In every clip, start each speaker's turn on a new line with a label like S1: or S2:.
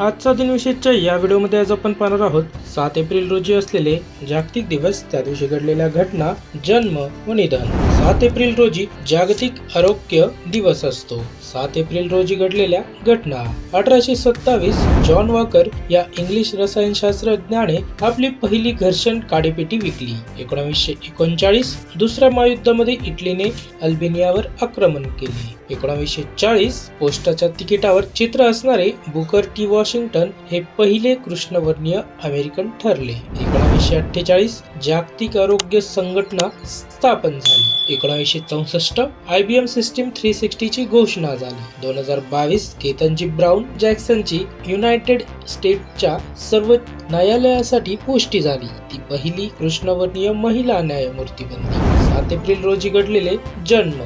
S1: आजचा दिनविशेषच्या या व्हिडिओमध्ये आज आपण पाहणार आहोत सात एप्रिल रोजी असलेले जागतिक दिवस त्या दिवशी घडलेल्या घटना जन्म व निधन. सात एप्रिल रोजी जागतिक आरोग्य दिवस असतो. सात एप्रिल रोजी घडलेल्या घटना. अठराशे सत्तावीस जॉन वॉकर या इंग्लिश रसायनशास्त्रज्ञाने आपली पहिली घर्षण काडीपेटी विकली. एकोणावीसशे एकोणचाळीस दुसऱ्या महायुद्धामध्ये इटलीने अल्बेनियावर आक्रमण केले. एकोणावीसशे चाळीस पोस्टाच्या तिकिटावर चित्र असणारे बुकर टी वॉश वॉशिंग्टन हे पहिले कृष्णवर्णीय अमेरिकन ठरले. एकोणावीसशे अठ्ठेचाळीस जागतिक आरोग्य संघटना स्थापन झाली. एकोणावीसशे चौसष्ट I B M system three सिक्स्टीची घोषणा झाली. दोन हजार बावीस केतनजी ब्राऊन जॅक्सनची युनायटेड स्टेटच्या सर्व न्यायालयासाठी पुष्टी झाली. ती पहिली कृष्णवर्णीय महिला न्यायमूर्ती बनली. सात एप्रिल रोजी घडलेले जन्म.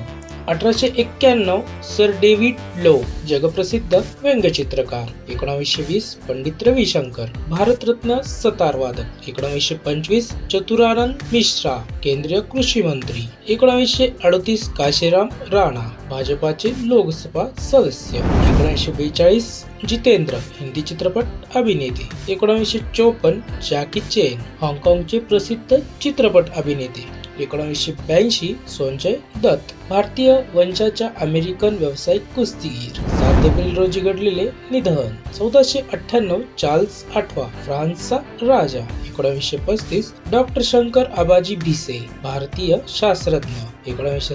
S1: अठराशे एक्क्याण्णव सर डेव्हिड लो जगप्रसिद्ध व्यंगचित्रकार. एकोणावीसशे वीस पंडित रविशंकर. भारतरत्न सतार वादक एकोणावीसशे पंचवीस चतुरानंद मिश्रा केंद्रीय कृषी मंत्री. एकोणावीसशे अडतीस काशीराम राणा भाजपाचे लोकसभा सदस्य. एकोणीसशे बेचाळीस जितेंद्र हिंदी चित्रपट अभिनेते. एकोणावीसशे चोपन्न जॅकी चेन हाँगकाँगचे प्रसिद्ध चित्रपट अभिनेते. एकोणावीसशे ब्याऐंशी संजय दत्त भारतीय वंशाच्या अमेरिकन व्यावसायिक कुस्तीगीर. सात एप्रिल रोजी घडलेले निधन. चौदाशे अठ्ठ्याण्णव चार्ल्स आठवा फ्रान्सचा राजा. एकोणावीसशे पस्तीस डॉक्टर शंकर आबाजी भिसे भारतीय शास्त्रज्ञ. एकोणावीसशे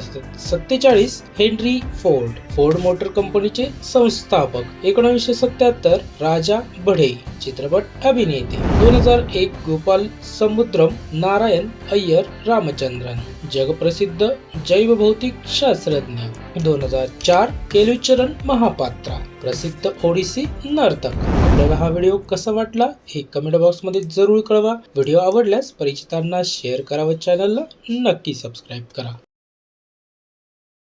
S1: सत्तेचाळीस हेनरी फोर्ड फोर्ड मोटर कंपनीचे संस्थापक. एकोणावीसशे सत्याहत्तर राजा बढे चित्रपट अभिनेते. दोन हजार एक गोपाल समुद्रम नारायण अय्यर रामचंद्रन. जगप्रसिद्ध जैवभौतिक शास्त्रज्ञ. दोन हजार चार केलुचरण महापात्रा प्रसिद्ध ओडिसी नर्तक. आपल्याला हा व्हिडिओ कसा वाटला हे कमेंट बॉक्समध्ये जरूर कळवा. व्हिडिओ आवडल्यास परिचितांना शेअर करा व चॅनलला नक्की सबस्क्राईब करा.